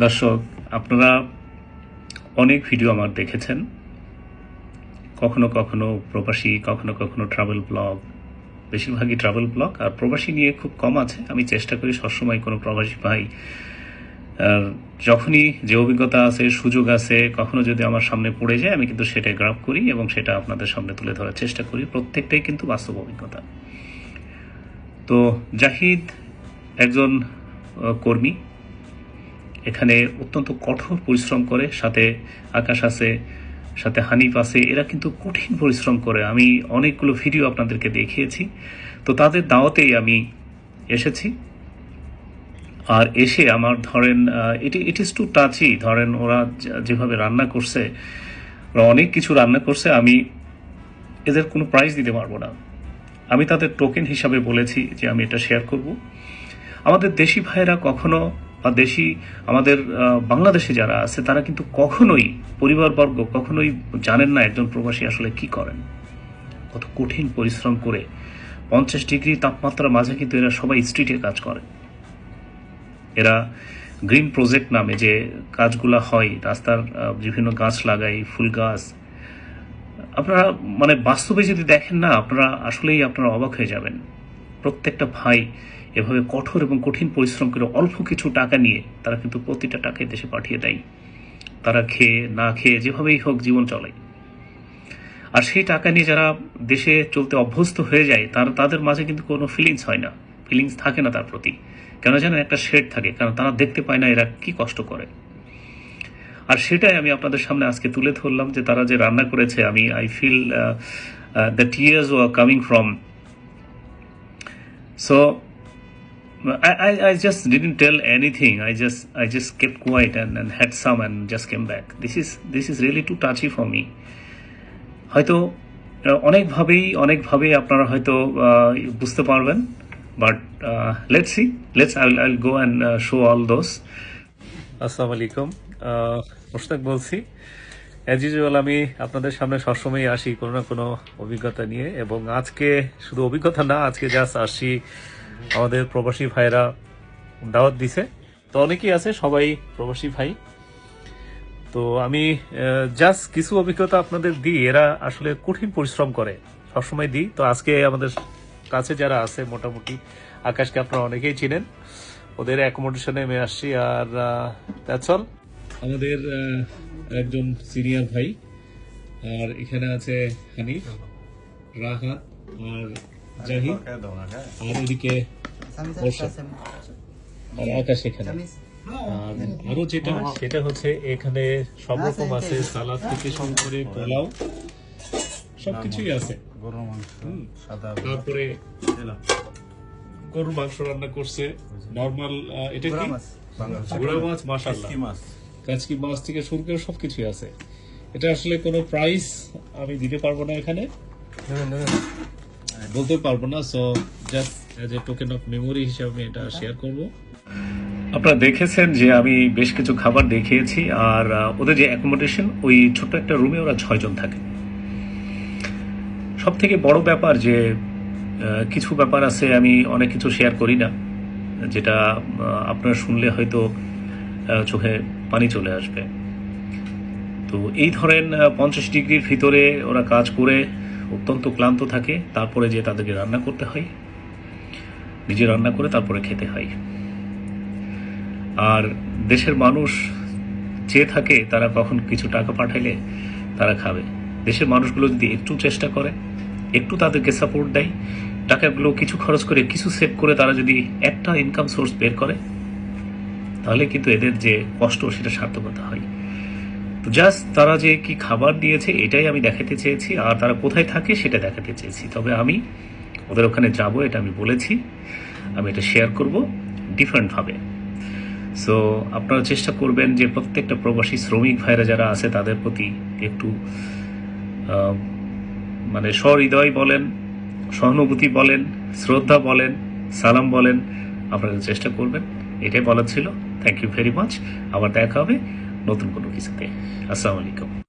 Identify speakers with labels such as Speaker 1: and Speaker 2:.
Speaker 1: দর্শক, আপনারা অনেক ভিডিও আমার দেখেছেন। কখনো কখনো প্রবাসী, কখনো কখনো ট্রাভেল ব্লগ বেশিরভাগই ট্রাভেল ব্লগ আর প্রবাসী নিয়ে খুব কম আছে। আমি চেষ্টা করি সবসময় কোনো প্রবাসী ভাই আর যখনই যে অভিজ্ঞতা আছে, সুযোগ আছে, কখনো যদি আমার সামনে পড়ে যায়, আমি কিন্তু সেটা গ্রাফ করি এবং সেটা আপনাদের সামনে তুলে ধরার চেষ্টা করি। প্রত্যেকটাই কিন্তু বাস্তব অভিজ্ঞতা। তো জাহিদ একজন কর্মী। এখানে অত্যন্ত কঠোর পরিশ্রম করে, সাথে আকাশ আছে, সাথে হানিফ আছে, এরা কিন্তু কঠিন পরিশ্রম করে। আমি অনেকগুলো ভিডিও আপনাদেরকে দেখিয়েছি। তো তাদের দাওয়াতেই আমি এসেছি। আর এসে আমার ধরেন it it is too touchy ধরেন ওরা যেভাবে রান্না করছে, ওরা অনেক কিছু রান্না করছে, আমি এদের কোনো প্রাইজ দিতে পারব না। আমি তাদের টোকেন হিসাবে বলেছি যে আমি এটা শেয়ার করব। আমাদের দেশি ভাইয়েরা কখনো বা দেশি, আমাদের বাংলাদেশে যারা আছে, তারা কিন্তু কখনোই পরিবারবর্গ কখনোই জানেন না একজন প্রবাসী আসলে কি করেন। কত কঠিন পরিশ্রম করে পঞ্চাশ ডিগ্রি তাপমাত্রার মাঝে কিন্তু এরা সবাই স্ট্রিটে কাজ করে। এরা গ্রিন প্রজেক্ট নামে যে কাজগুলা হয়, রাস্তার বিভিন্ন গাছ লাগাই, ফুল গাছ। আপনারা মানে বাস্তবে যদি দেখেন না, আপনারা আসলেই আপনারা অবাক হয়ে যাবেন। প্রত্যেকটা ভাই এভাবে কঠোর এবং কঠিন পরিশ্রম করে অল্প কিছু টাকা নিয়ে তারা কিন্তু প্রতিটা টাকাই দেশে পাঠিয়ে দেয়। তারা খেয়ে, না খেয়ে যেভাবেই হোক জীবন চলে। আর সেই টাকা নিয়ে যারা দেশে চলতে অভ্যস্ত হয়ে যায়, তার, তাদের মাঝে কিন্তু কোনো ফিলিংস হয় না। ফিলিংস থাকে না তার প্রতি। কেন জানেন? একটা শেড থাকে, কারণ তারা দেখতে পায় না এরা কি কষ্ট করে। আর সেটাই আমি আপনাদের সামনে আজকে তুলে ধরলাম যে তারা যে রান্না করেছে, আমি I feel the tears were coming from so I, I, I just didn't tell anything. I just I just kept quiet and, and had some and just came back. This is this is really too touchy for me. হয়তো অনেকভাবেই অনেকভাবেই আপনারা হয়তো বুঝতে পারবেন but let's see let's I I'll go and show all those আসসালামু আলাইকুম মুশতাক বলছি অ্যাজ ইউজুয়াল আমি আপনাদের সামনে সবসময় আসি কোনো না কোনো অভিজ্ঞতা নিয়ে এবং আজকে শুধু অভিজ্ঞতা না আজকে জাস্ট আসি আমাদের প্রবাসী ভাইরা দাওয়াত দিছে। তো অনেকেই আছে, সবাই প্রবাসী ভাই। তো আমি জাস্ট কিছু অভিজ্ঞতা আপনাদের দিই। এরা আসলে কঠিন পরিশ্রম করে, সবসময় দিই। তো আজকে আমাদের কাছে যারা আছে, মোটামুটি আকাশকে আপনারা অনেকেই চিনেন, ওদের অ্যাকোমোডেশনে আমি আসছি। আর দ্যাটস আমাদের একজন সিনিয়র ভাই, আর এখানে আছে হানিফ, রাহাত, আর আর এদিকে আর আকাশ এখানে। আরও যেটা সেটা হচ্ছে এখানে সব রকম আছে সালাদ থেকে শুরু করে পোলাও সবকিছুই আছে।
Speaker 2: গরুর মাংস সাদা
Speaker 1: তারপরে গরুর মাংস রান্না করছে নর্মাল এটা কি? গুড়া মাছ। মাশাল্লাহ
Speaker 2: কি মাছ
Speaker 1: কাজকি মাছ। থেকে শুরু করে সবকিছুই আছে। এটা আসলে কোনো প্রাইস আমি দিতে পারব না এখানে। বলতে পারব না so just as a token of memory হিসেবে আমি এটা শেয়ার করব। আপনারা দেখেছেন যে আমি বেশ কিছু খাবার দেখিয়েছি, আর ওদের যে অ্যাকোমোডেশন ওই ছোট্ট একটা রুমে ওরা ছয়জন থাকে। সব থেকে বড় ব্যাপার যে কিছু ব্যাপার আছে আমি অনেক কিছু শেয়ার করি না, যেটা আপনারা শুনলে হয়তো চোখে পানি চলে আসবে। তো এই ধরেন পঞ্চাশ ডিগ্রির ভিতরে ওরা কাজ করে অত্যন্ত ক্লান্ত থাকে, তারপরে যে তাদেরকে রান্না করতে হয়। নিজে রান্না করে তারপরে খেতে হয়। আর দেশের মানুষ চেয়ে থাকে তারা কখন কিছু টাকা পাঠাইলে তারা খাবে। দেশের মানুষগুলো যদি একটু চেষ্টা করে, একটু তাদেরকে সাপোর্ট দেয়, টাকাগুলো কিছু খরচ করে, কিছু সেভ করে তারা যদি একটা ইনকাম সোর্স বের করে, তাহলে কিন্তু এদের যে কষ্ট সেটা সার্থকতা হয়। তো জাস্ট তারা যে কি খাবার দিয়েছে, এটাই আমি দেখাতে চেয়েছি। আর তারা কোথায় থাকে, সেটা দেখাতে চেয়েছি। তবে আমি ওদের ওখানে যাব, এটা আমি বলেছি। আমি এটা শেয়ার করব ডিফারেন্টভাবে সো আপনারা চেষ্টা করবেন যে প্রত্যেকটা প্রবাসী শ্রমিক ভাইরা যারা আছে, তাদের প্রতি একটু মানে সহৃদয় বলেন, সহানুভূতি বলেন, শ্রদ্ধা বলেন, সালাম বলেন, আপনারা চেষ্টা করবেন। এটাই বলার ছিল। থ্যাংক ইউ ভেরি মাচ আবার দেখা হবে। নতুন কোনো কিছুতে আসসালামু আলাইকুম